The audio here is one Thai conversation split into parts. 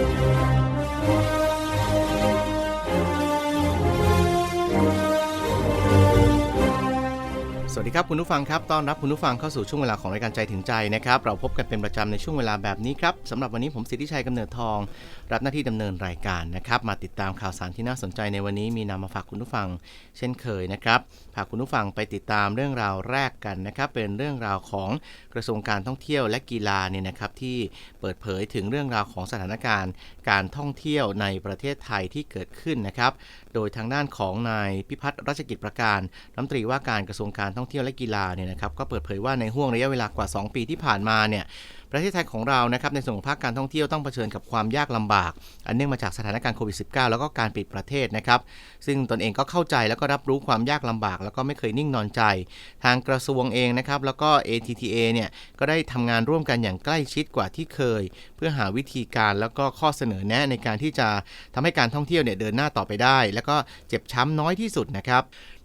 Thank you. สวัสดีครับคุณผู้ฟังครับต้อนรับคุณผู้ฟังเข้าสู่ช่วงเวลาของรายการใจถึงใจนะครับ เราพบกันเป็นประจำในช่วงเวลาแบบนี้ครับสำหรับวันนี้ผมสิทธิชัยกำเนิดทอง รับหน้าที่ดำเนินรายการนะครับ มาติดตามข่าวสารที่น่าสนใจในวันนี้มีนำมาฝากคุณผู้ฟัง เช่นเคยนะครับพาคุณผู้ฟังไปติดตามเรื่องราวแรกกันนะครับ เป็นเรื่องราวของกระทรวงการท่องเที่ยวและกีฬาเนี่ยนะครับที่เปิดเผยถึงเรื่องราวของสถานการณ์ การท่องเที่ยวในประเทศไทยที่เกิดขึ้นนะครับ โดยทางด้านของนายพิพัฒน์รัชกิจประการรัฐมนตรีว่าการกระทรวงการท่องท่องเที่ยวและกีฬาเนี่ยนะครับก็เปิดเผยว่าในห่วงระยะเวลากว่า 2 ปีที่ผ่านมาเนี่ยประเทศไทยของเรานะครับในส่วนของภาคการท่องเที่ยวต้องเผชิญกับความยากลำบาก อันเนื่องมาจากสถานการณ์โควิด -19 แล้วก็การปิดประเทศนะครับซึ่งตนเองก็เข้าใจแล้วก็รับรู้ความยากลำบาก แล้วก็ไม่เคยนิ่งนอนใจ ทางกระทรวงเองนะครับแล้วก็ ATTA เนี่ยก็ได้ทำงานร่วมกันอย่างใกล้ชิดกว่าที่เคย เพื่อหาวิธีการแล้วก็ข้อเสนอแนะในการที่จะทำให้การท่องเที่ยวเนี่ยเดินหน้าต่อไปได้ แล้วก็เจ็บช้ำน้อยที่สุดนะครับ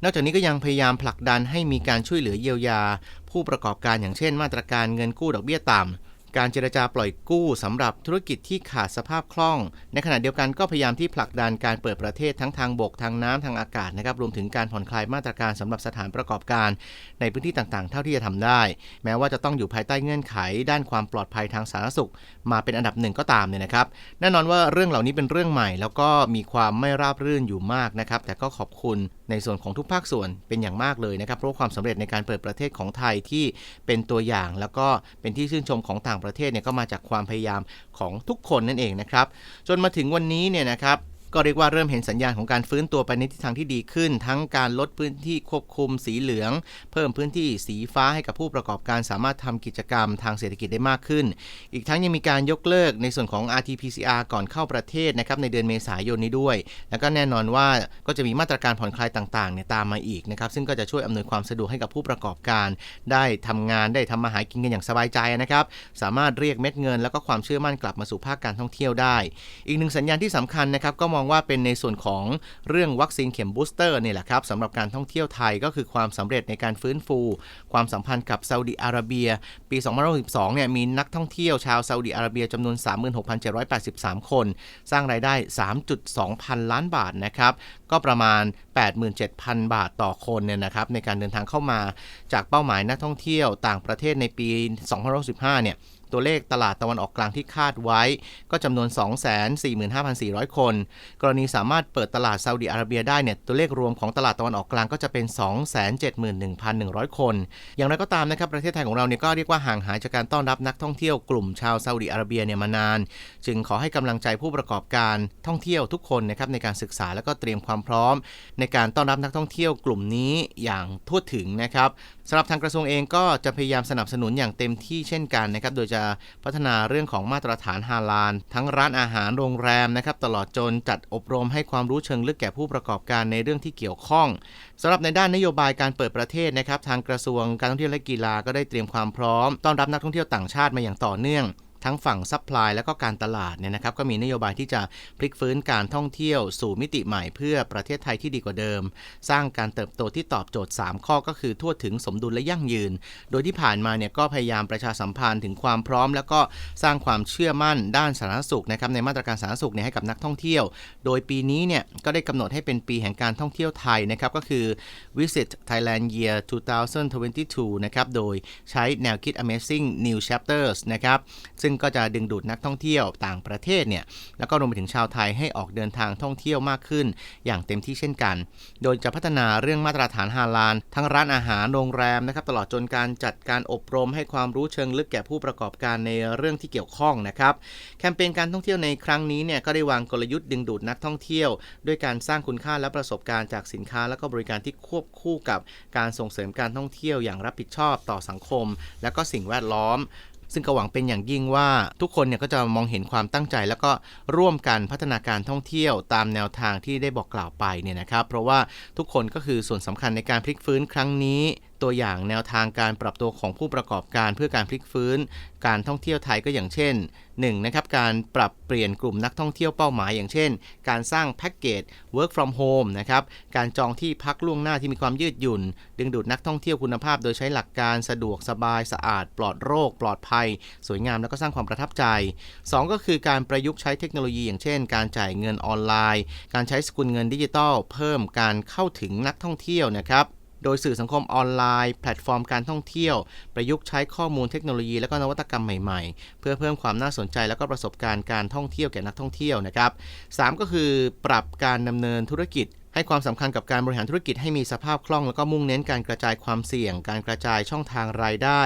นอกจากนี้ก็ยังพยายามผลักดันให้มีการช่วยเหลือเยียวยา ผู้ประกอบการอย่างเช่น มาตรการเงินกู้ดอกเบี้ยต่ำ การเจรจาปล่อยกู้สำหรับธุรกิจที่ขาดสภาพคล่อง ในขณะเดียวกันก็พยายามที่ผลักดันการเปิดประเทศทั้งทางบกทางน้ำทางอากาศนะครับรวมถึงการผ่อนคลายมาตรการสำหรับสถานประกอบการ ในพื้นที่ต่างๆ เท่าที่จะทำได้ แม้ว่าจะต้องอยู่ภายใต้เงื่อนไข ด้านความปลอดภัยทางสาธารณสุข มาเป็นอันดับหนึ่งก็ตามเนี่ยนะครับแน่นอนว่าเรื่องเหล่านี้เป็นเรื่องใหม่ แล้วก็มีความไม่ราบรื่นอยู่มากนะครับแต่ก็ขอบคุณในส่วนของทุกภาคส่วนเป็นอย่างมากเลยนะครับเพราะความสำเร็จในการเปิดประเทศของไทยที่เป็นตัวอย่าง แล้วก็เป็นที่ชื่นชมของต่างประเทศเนี่ยก็มาจากความพยายามของทุกคนนั่นเองนะครับ จนมาถึงวันนี้เนี่ยนะครับ ก็เรียกว่าเริ่มเห็นสัญญาณของการฟื้นตัวไปในทิศทางที่ดีขึ้น ทั้งการลดพื้นที่ควบคุมสีเหลือง เพิ่มพื้นที่สีฟ้าให้กับผู้ประกอบการสามารถทำกิจกรรมทางเศรษฐกิจได้มากขึ้น อีกทั้งยังมีการยกเลิกในส่วนของ RT-PCR ก่อนเข้าประเทศนะครับในเดือนเมษายนนี้ด้วย แล้วก็แน่นอนว่าก็จะมีมาตรการผ่อนคลายต่างๆเนี่ยตามมาอีกนะครับซึ่งก็จะช่วยอำนวยความสะดวกให้กับผู้ประกอบการ ได้ทำงานได้ทำมาหากินกันอย่างสบายใจนะครับสามารถเรียกเม็ดเงิน แล้วก็ความเชื่อมั่นกลับมาสู่ภาคการท่องเที่ยวได้ อีกหนึ่งสัญญาณที่สำคัญนะครับก็มองว่าเป็นในส่วนของเรื่องวัคซีนเข็มบูสเตอร์นี่แหละครับสำหรับการท่องเที่ยวไทยก็คือความสำเร็จในการฟื้นฟู ความสัมพันธ์กับซาอุดิอาระเบีย ปี2062เนี่ยมีนักท่องเที่ยวชาวซาอุดิอาระเบียจำนวน 36,783 คน สร้างรายได้ 3.2 พันล้านบาทนะครับก็ประมาณ 87,000 บาทต่อคนเนี่ยนะครับในการเดินทางเข้ามาจากเป้าหมายนักท่องเที่ยวต่างประเทศในปี 2065เนี่ย ตัวเลขตลาดตะวันออกกลางที่คาดไว้ ก็จำนวน 245,400 คน กรณีสามารถเปิดตลาดซาอุดิอาระเบียได้เนี่ยตัวเลขรวมของตลาดตะวันออกกลางก็จะเป็น 271,100 คน อย่างไรก็ตามนะครับประเทศไทยของเราเนี่ยก็เรียกว่าห่างหายจากการต้อนรับนักท่องเที่ยวกลุ่มชาวซาอุดิอาระเบียเนี่ยมานาน จึงขอให้กำลังใจผู้ประกอบการท่องเที่ยวทุกคนนะครับในการศึกษาและก็เตรียมความพร้อม ในการต้อนรับนักท่องเที่ยวกลุ่มนี้อย่างทั่วถึงนะครับสำหรับทางกระทรวงเองก็จะพยายามสนับสนุนอย่างเต็มที่เช่นกันนะครับ โดยจะพัฒนาเรื่องของมาตรฐานฮาลาล ทั้งร้านอาหารโรงแรมนะครับตลอดจนจัดอบรมให้ความรู้เชิงลึกแก่ผู้ประกอบการในเรื่องที่เกี่ยวข้องสำหรับในด้านนโยบายการเปิดประเทศนะครับทางกระทรวงการท่องเที่ยวและกีฬาก็ได้เตรียมความพร้อมต้อนรับนักท่องเที่ยวต่างชาติมาอย่างต่อเนื่อง ทั้งฝั่งซัพพลายและก็การตลาดเนี่ยนะครับก็มีนโยบายที่จะพลิกฟื้นการท่องเที่ยวสู่มิติใหม่เพื่อประเทศไทยที่ดีกว่าเดิม สร้างการเติบโตที่ตอบโจทย์ 3 ข้อก็คือทั่วถึงสมดุลและยั่งยืน โดยที่ผ่านมาเนี่ยก็พยายามประชาสัมพันธ์ถึงความพร้อม แล้วก็สร้างความเชื่อมั่นด้านสาธารณสุขนะครับในมาตรการสาธารณสุขเนี่ยให้กับนักท่องเที่ยว โดยปีนี้เนี่ยก็ได้กำหนดให้เป็นปีแห่งการท่องเที่ยวไทยนะครับก็คือ Visit Thailand Year 2022 นะครับโดยใช้แนวคิด Amazing New Chapters นะครับซึ่งก็จะดึงดูดนักท่องเที่ยวต่างประเทศเนี่ยแล้วก็รวมไปถึงชาวไทยให้ออกเดินทางท่องเที่ยวมากขึ้น อย่างเต็มที่เช่นกัน โดยจะพัฒนาเรื่องมาตรฐานฮาลาลทั้งร้านอาหารโรงแรมนะครับตลอดจนการจัดการอบรมให้ความรู้เชิงลึกแก่ผู้ประกอบการในเรื่องที่เกี่ยวข้องนะครับแคมเปญการท่องเที่ยวในครั้งนี้เนี่ยก็ได้วางกลยุทธ์ดึงดูดนักท่องเที่ยว ด้วยการสร้างคุณค่าและประสบการณ์จากสินค้า และก็บริการที่ควบคู่กับการส่งเสริมการท่องเที่ยวอย่างรับผิดชอบต่อสังคม และก็สิ่งแวดล้อม ซึ่งก็หวังเป็นอย่างยิ่งว่าทุกคนเนี่ยก็จะมองเห็นความตั้งใจ แล้วก็ร่วมกันพัฒนาการท่องเที่ยวตามแนวทางที่ได้บอกกล่าวไปเนี่ยนะครับ เพราะว่าทุกคนก็คือส่วนสำคัญในการพลิกฟื้นครั้งนี้ตัวอย่างแนวทางการปรับตัวของผู้ประกอบการเพื่อการพลิกฟื้น การท่องเที่ยวไทยก็อย่างเช่น 1. นะครับการปรับเปลี่ยนกลุ่มนักท่องเที่ยวเป้าหมายอย่างเช่น การสร้างแพ็กเกจ work from home นะครับการจองที่พักล่วงหน้าที่มีความยืดหยุ่น ดึงดูดนักท่องเที่ยวคุณภาพ โดยใช้หลักการสะดวกสบายสะอาด ปลอดโรค ปลอดภัย สวยงามแล้วก็สร้างความประทับใจ 2 ก็คือการประยุกต์ใช้เทคโนโลยีอย่างเช่น การจ่ายเงินออนไลน์ การใช้สกุลเงินดิจิทัลเพิ่มการเข้าถึงนักท่องเที่ยวนะครับ โดยสื่อสังคมออนไลน์ แพลตฟอร์มการท่องเที่ยว ประยุกต์ใช้ข้อมูลเทคโนโลยี และก็นวัตกรรมใหม่ๆ เพื่อเพิ่มความน่าสนใจและก็ประสบการณ์การท่องเที่ยวแก่นักท่องเที่ยวนะครับ 3 ก็คือปรับการดำเนินธุรกิจ ให้ความสำคัญกับการบริหารธุรกิจให้มีสภาพคล่อง แล้วก็มุ่งเน้นการกระจายความเสี่ยง การกระจายช่องทางรายได้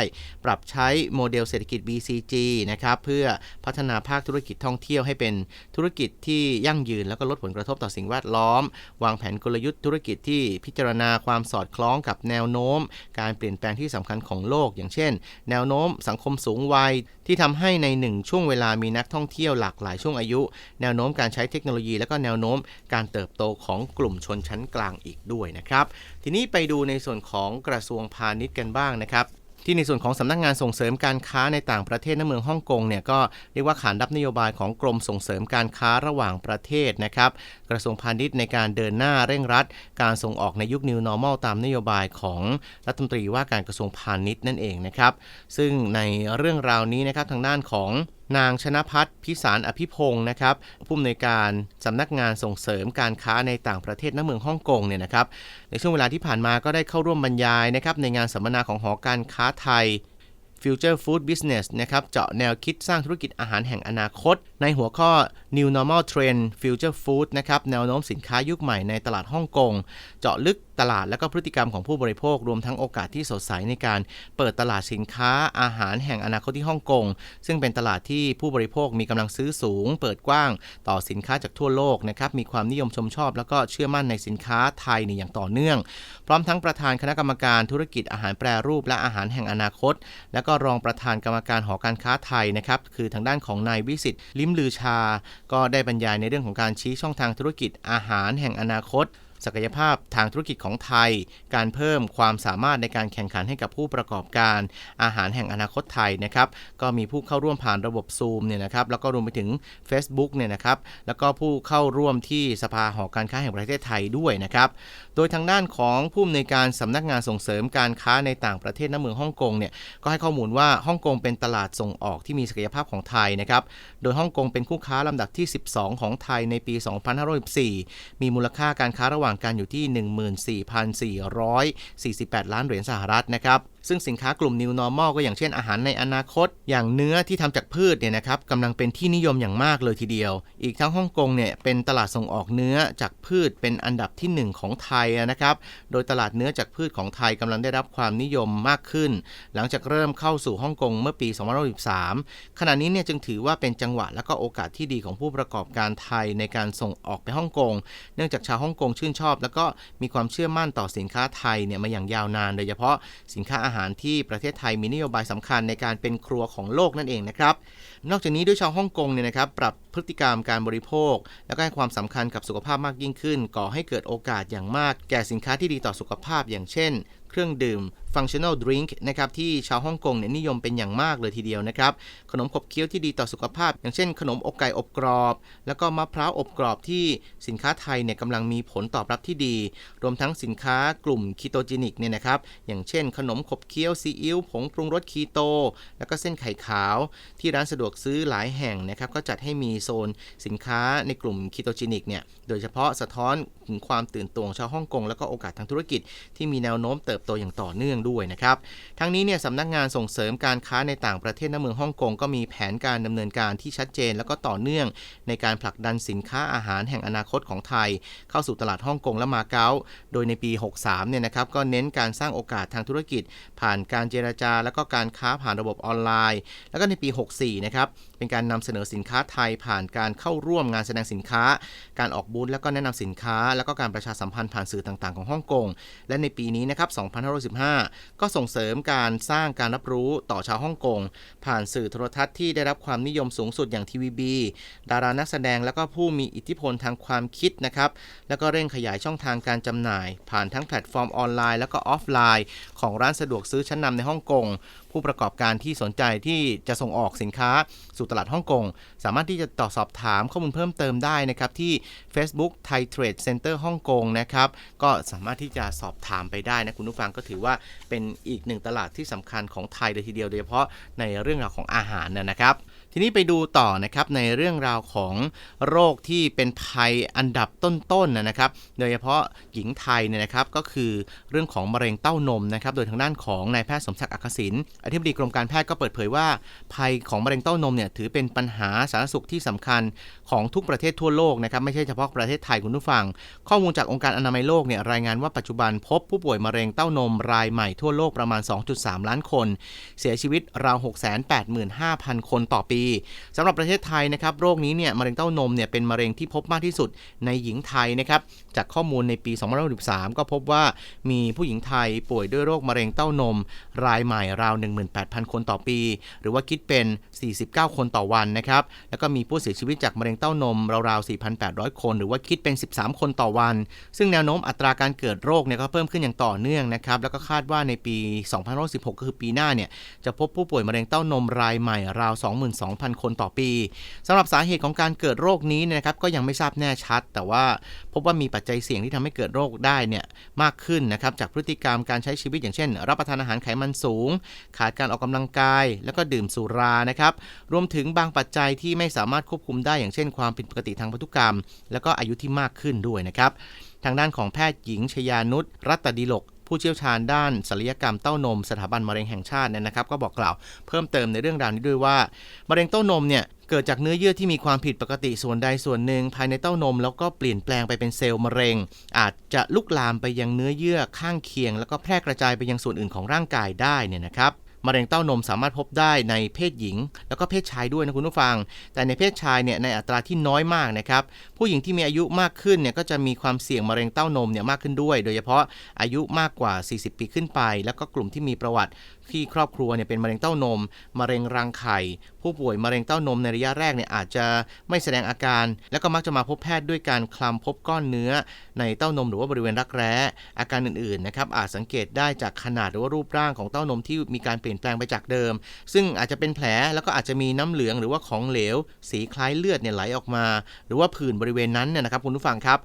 ปรับใช้โมเดลเศรษฐกิจ BCG นะครับเพื่อพัฒนาภาคธุรกิจท่องเที่ยวให้เป็นธุรกิจที่ยั่งยืน แล้วก็ลดผลกระทบต่อสิ่งแวดล้อม วางแผนกลยุทธ์ธุรกิจที่พิจารณาความสอดคล้องกับแนวโน้ม การเปลี่ยนแปลงที่สำคัญของโลก อย่างเช่น แนวโน้มสังคมสูงวัยที่ทำให้ในหนึ่งช่วงเวลามีนักท่องเที่ยวหลากหลายช่วงอายุ แนวโน้มการใช้เทคโนโลยี และก็แนวโน้มการเติบโตของกลุ่มชนชั้นกลางอีกด้วยนะครับ ทีนี้ไปดูในส่วนของกระทรวงพาณิชย์กันบ้างนะครับที่ในส่วนของสำนักงานส่งเสริมการค้าในต่างประเทศในเมืองฮ่องกงเนี่ยก็เรียกว่าขานรับนโยบายของกรมส่งเสริมการค้าระหว่างประเทศนะครับกระทรวงพาณิชย์ในการเดินหน้าเร่งรัด การส่งออกในยุค New Normal ตามนโยบายของรัฐมนตรีว่าการกระทรวงพาณิชย์นั่นเองนะครับซึ่งในเรื่องราวนี้นะครับทางด้านของ นางชนะพัฒน์พิสารอภิพงศ์นะครับผู้อำนวยการสำนักงานส่งเสริมการค้าในต่างประเทศณเมืองฮ่องกงเนี่ยนะครับในช่วงเวลาที่ผ่านมาก็ได้เข้าร่วมบรรยายนะครับในงานสัมมนาของหอการค้าไทย Future Food Business นะครับเจาะแนวคิดสร้างธุรกิจอาหารแห่งอนาคต ในหัวข้อ New Normal Trend Future Food นะครับแนวโน้มสินค้ายุคใหม่ในตลาดฮ่องกง เจาะลึกตลาดและก็พฤติกรรมของผู้บริโภค รวมทั้งโอกาสที่สดใสในการเปิดตลาดสินค้าอาหารแห่งอนาคตที่ฮ่องกง ซึ่งเป็นตลาดที่ผู้บริโภคมีกำลังซื้อสูง เปิดกว้างต่อสินค้าจากทั่วโลกนะครับมีความนิยมชมชอบ แล้วก็เชื่อมั่นในสินค้าไทยนี่อย่างต่อเนื่อง พร้อมทั้งประธานคณะกรรมการธุรกิจอาหารแปรรูปและอาหารแห่งอนาคต และก็รองประธานกรรมการหอการค้าไทยนะครับคือทางด้านของนายวิสิตลิมลือชา ก็ได้บรรยายในเรื่องของการชี้ช่องทางธุรกิจอาหารแห่งอนาคต ศักยภาพทางธุรกิจของไทย การเพิ่มความสามารถในการแข่งขันให้กับผู้ประกอบการ อาหารแห่งอนาคตไทยนะครับ ก็มีผู้เข้าร่วมผ่านระบบซูมเนี่ยนะครับ แล้วก็รวมไปถึง Facebook เนี่ยนะครับ แล้วก็ผู้เข้าร่วมที่สภาหอการค้าแห่งประเทศไทยด้วยนะครับ ดยทางด้านของผู้อำนวยการสำนักงานส่งเสริมการค้าในต่างประเทศณเมืองฮ่องกงเนี่ยก็ให้ข้อมูลว่าฮ่องกงเป็นตลาดส่งออกที่มีศักยภาพของไทยนะครับ โดยฮ่องกงเป็นคู่ค้าลำดับที่ 12 ของไทยในปี 2514 มีมูลค่าการค้าระหว่างกันอยู่ที่ 14,448 ล้านเหรียญสหรัฐนะครับซึ่งสินค้ากลุ่ม New Normal ก็อย่างเช่นอาหารในอนาคต อย่างเนื้อที่ทำจากพืชเนี่ยนะครับกำลังเป็นที่นิยมอย่างมากเลยทีเดียว อีกทั้งฮ่องกงเนี่ยเป็นตลาดส่งออกเนื้อจากพืชเป็นอันดับที่ 1 ของไทยนะครับ โดยตลาดเนื้อจากพืชของไทยกำลังได้รับความนิยมมากขึ้น หลังจากเริ่มเข้าสู่ฮ่องกงเมื่อปี 2013 ขณะนี้เนี่ยจึงถือว่าเป็นจังหวะและก็โอกาสที่ดีของผู้ประกอบการไทยในการส่งออกไปฮ่องกง เนื่องจากชาวฮ่องกงชื่นชอบ แล้วก็มีความเชื่อมั่นต่อสินค้าไทยเนี่ยมาอย่างยาวนาน โดยเฉพาะสินค้าอาหารที่ประเทศไทยมีนโยบายสำคัญในการเป็นครัวของโลกนั่นเองนะครับ นอกจากนี้ด้วยชาวฮ่องกงเนี่ยนะครับปรับพฤติกรรมการบริโภค แล้วก็ให้ความสำคัญกับสุขภาพมากยิ่งขึ้น ก่อให้เกิดโอกาสอย่างมาก แก่สินค้าที่ดีต่อสุขภาพอย่างเช่น เครื่องดื่ม functional drink นะครับที่ชาวฮ่องกงเนี่ยนิยมเป็นอย่างมากเลยทีเดียวนะครับ ขนมขบเคี้ยวที่ดีต่อสุขภาพ อย่างเช่นขนมอกไก่อบกรอบ แล้วก็มะพร้าวอบกรอบที่สินค้าไทยเนี่ยกำลังมีผลตอบรับที่ดี รวมทั้งสินค้ากลุ่มคีโตจินิกเนี่ยนะครับอย่างเช่น ขนมขบเคี้ยวซีอิ๊วผงปรุงรสคีโต แล้วก็เส้นไข่ขาว ที่ร้านสะดวกซื้อหลายแห่งนะครับก็จัดให้มีโซนสินค้าในกลุ่มคีโตจินิกเนี่ยโดยเฉพาะสะท้อนถึงความตื่นตัวของชาวฮ่องกงแล้วก็โอกาสทางธุรกิจที่มีแนวโน้มเติบโตอย่างต่อเนื่องด้วยนะครับ ทั้งนี้เนี่ยสำนักงานส่งเสริมการค้าในต่างประเทศณเมืองฮ่องกงก็มีแผนการดำเนินการที่ชัดเจน แล้วก็ต่อเนื่อง ในการผลักดันสินค้าอาหารแห่งอนาคตของไทย เข้าสู่ตลาดฮ่องกงและมาเก๊า โดยในปี 63 เนี่ยนะครับก็เน้นการสร้างโอกาสทางธุรกิจ ผ่านการเจราจา แล้วก็การค้าผ่านระบบออนไลน์ แล้วก็ในปี 64 นะครับ เป็นการนำเสนอสินค้าไทยผ่านการเข้าร่วมงานแสดงสินค้า การออกบูธแล้วก็แนะนำสินค้า แล้วก็การประชาสัมพันธ์ผ่านสื่อต่างๆของฮ่องกง และในปีนี้นะครับ 2515 ก็ส่งเสริมการสร้างการรับรู้ต่อชาวฮ่องกง ผ่านสื่อโทรทัศน์ที่ได้รับความนิยมสูงสุดอย่างทีวีบีดารานักแสดงแล้วก็ผู้มีอิทธิพลทางความคิดนะครับแล้วก็เร่งขยายช่องทางการจำหน่าย ผ่านทั้งแพลตฟอร์มออนไลน์แล้วก็ออฟไลน์ ของร้านสะดวกซื้อชั้นนำในฮ่องกงผู้ประกอบการที่สนใจที่จะส่งออกสินค้าสู่ตลาดฮ่องกง สามารถที่จะต่อสอบถามข้อมูลเพิ่มเติมได้นะครับที่ Facebook Thai Trade Center ฮ่องกงนะครับก็สามารถที่จะสอบถามไปได้นะคุณผู้ฟังก็ถือว่าเป็นอีกหนึ่งตลาดที่สำคัญของไทยเลยทีเดียวโดยเฉพาะในเรื่องราวของอาหารนะครับ ทีนี้ไปดูต่อนะครับในเรื่องราวของโรคที่เป็นภัยอันดับต้นๆนะนะครับ โดยเฉพาะหญิงไทยเนี่ยนะครับก็คือเรื่องของมะเร็งเต้านมนะครับ โดยทางด้านของนายแพทย์สมศักดิ์อักษิณอธิบดีกรมการแพทย์ก็เปิดเผยว่า ภัยของมะเร็งเต้านมเนี่ยถือเป็นปัญหาสาธารณสุขที่สำคัญของทุกประเทศทั่วโลกนะครับไม่ใช่เฉพาะประเทศไทยคุณผู้ฟัง ข้อมูลจากองค์การอนามัยโลกเนี่ยรายงานว่าปัจจุบันพบผู้ป่วยมะเร็งเต้านมรายใหม่ทั่วโลกประมาณ 2.3 ล้านคน เสียชีวิตราว 685,000 คนต่อปีสำหรับประเทศไทยนะครับโรคนี้เนี่ยมะเร็งเต้านมเนี่ยเป็นมะเร็งที่พบมากที่สุดในหญิงไทยนะครับจากข้อมูลในปี2013ก็พบว่ามีผู้หญิงไทยป่วยด้วยโรคมะเร็งเต้านม รายใหม่ราว 18,000 คนต่อปี หรือว่าคิดเป็น 49 คนต่อวันนะครับแล้วก็มีผู้เสียชีวิตจากมะเร็งเต้านมราวๆ4,800 คน หรือว่าคิดเป็น 13 คนต่อวัน ซึ่งแนวโน้มอัตราการเกิดโรคเนี่ยก็เพิ่มขึ้นอย่างต่อเนื่องนะครับแล้วก็คาดว่าในปี 2016 ก็คือปีหน้าเนี่ยจะพบผู้ป่วยมะเร็งเต้านมรายใหม่ราว 22,000คนต่อปีสำหรับสาเหตุของการเกิดโรคนี้นะครับก็ยังไม่ทราบแน่ชัด แต่ว่าพบว่ามีปัจจัยเสี่ยงที่ทำให้เกิดโรคได้เนี่ยมากขึ้นนะครับจากพฤติกรรมการใช้ชีวิตอย่างเช่น รับประทานอาหารไขมันสูง ขาดการออกกำลังกาย แล้วก็ดื่มสุรานะครับรวมถึงบางปัจจัยที่ไม่สามารถควบคุมได้อย่างเช่น ความผิดปกติทางพันธุกรรม แล้วก็อายุที่มากขึ้นด้วยนะครับทางด้านของแพทย์หญิงชยานุชรัตดิลก ผู้เชี่ยวชาญด้านศัลยกรรมเต้านม สถาบันมะเร็งแห่งชาติเนี่ยนะครับ ก็บอกกล่าวเพิ่มเติมในเรื่องราวนี้ด้วยว่ามะเร็งเต้านมเนี่ยเกิดจากเนื้อเยื่อที่มีความผิดปกติส่วนใดส่วนหนึ่งภายในเต้านม แล้วก็เปลี่ยนแปลงไปเป็นเซลล์มะเร็ง อาจจะลุกลามไปยังเนื้อเยื่อข้างเคียง แล้วก็แพร่กระจายไปยังส่วนอื่นของร่างกายได้เนี่ยนะครับ มะเร็งเต้านมสามารถพบได้ในเพศหญิง แล้วก็เพศชายด้วยนะคุณผู้ฟัง แต่ในเพศชายเนี่ยในอัตราที่น้อยมากนะครับ ผู้หญิงที่มีอายุมากขึ้นเนี่ยก็จะมีความเสี่ยงมะเร็งเต้านมเนี่ยมากขึ้นด้วย โดยเฉพาะอายุมากกว่า 40 ปีขึ้นไป แล้วก็กลุ่มที่มีประวัติ ที่ครอบครัวเนี่ยเป็นมะเร็งเต้านม มะเร็งรังไข่ ผู้ป่วยมะเร็งเต้านมในระยะแรกเนี่ยอาจจะไม่แสดงอาการ แล้วก็มักจะมาพบแพทย์ด้วยการคลำพบก้อนเนื้อ ในเต้านมหรือว่าบริเวณรักแร้ อาการอื่นๆนะครับอาจสังเกตได้จากขนาดหรือว่ารูปร่างของเต้านมที่มีการเปลี่ยนแปลงไปจากเดิม ซึ่งอาจจะเป็นแผลแล้วก็อาจจะมีน้ำเหลืองหรือว่าของเหลว สีคล้ายเลือดเนี่ยไหลออกมา หรือว่าผื่นบริเวณนั้นเนี่ยนะครับคุณผู้ฟังครับ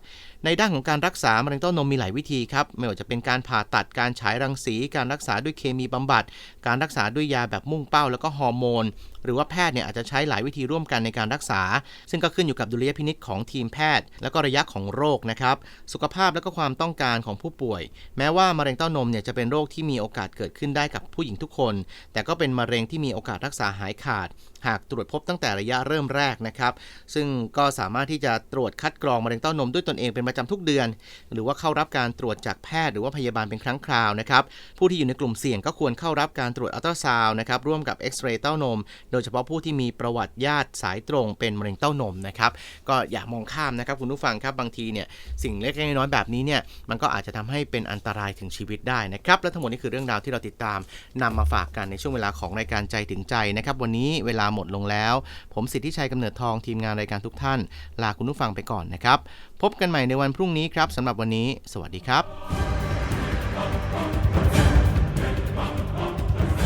ในด้านของการรักษามะเร็งเต้านมมีหลายวิธีครับ ไม่ว่าจะเป็นการผ่าตัดการฉายรังสี การรักษาด้วยเคมีบำบัด การรักษาด้วยยาแบบมุ่งเป้าแล้วก็ฮอร์โมน หรือว่าแพทย์เนี่ยอาจจะใช้หลายวิธีร่วมกันในการรักษา ซึ่งก็ขึ้นอยู่กับดุลยพินิจของทีมแพทย์ แล้วก็ระยะของโรคนะครับสุขภาพและก็ความต้องการของผู้ป่วย แม้ว่ามะเร็งเต้านมเนี่ยจะเป็นโรคที่มีโอกาสเกิดขึ้นได้กับผู้หญิงทุกคน แต่ก็เป็นมะเร็งที่มีโอกาสรักษาหายขาด หากตรวจพบตั้งแต่ระยะเริ่มแรกนะครับ ซึ่งก็สามารถที่จะตรวจคัดกรองมะเร็งเต้านมด้วยตนเองเป็นประจำทุกเดือน หรือว่าเข้ารับการตรวจจากแพทย์หรือว่าพยาบาลเป็นครั้งคราวนะครับผู้ที่อยู่ในกลุ่มเสี่ยงก็ควรเข้ารับการตรวจอัลตราซาวน์นะครับร่วมกับเอ็กซเรย์เต้านมโดยเฉพาะผู้ที่มีประวัติญาติสายตรงเป็นมะเร็งเต้านมนะครับ ก็อย่ามองข้ามนะครับคุณผู้ฟังครับบางทีเนี่ยสิ่งเล็กๆน้อยๆแบบนี้เนี่ยมันก็อาจจะทำให้เป็นอันตรายถึงชีวิตได้นะครับ และทั้งหมดนี้คือเรื่องราวที่เราติดตามนำมาฝากกันในช่วงเวลาของรายการใจถึงใจนะครับวันนี้เวลาหมดลงแล้ว ผมสิทธิชัยกำเนิดทองทีมงานรายการทุกท่าน ลาคุณผู้ฟังไปก่อนนะครับพบกันใหม่ในวันพรุ่งนี้ครับสำหรับวันนี้ สวัสดีครับ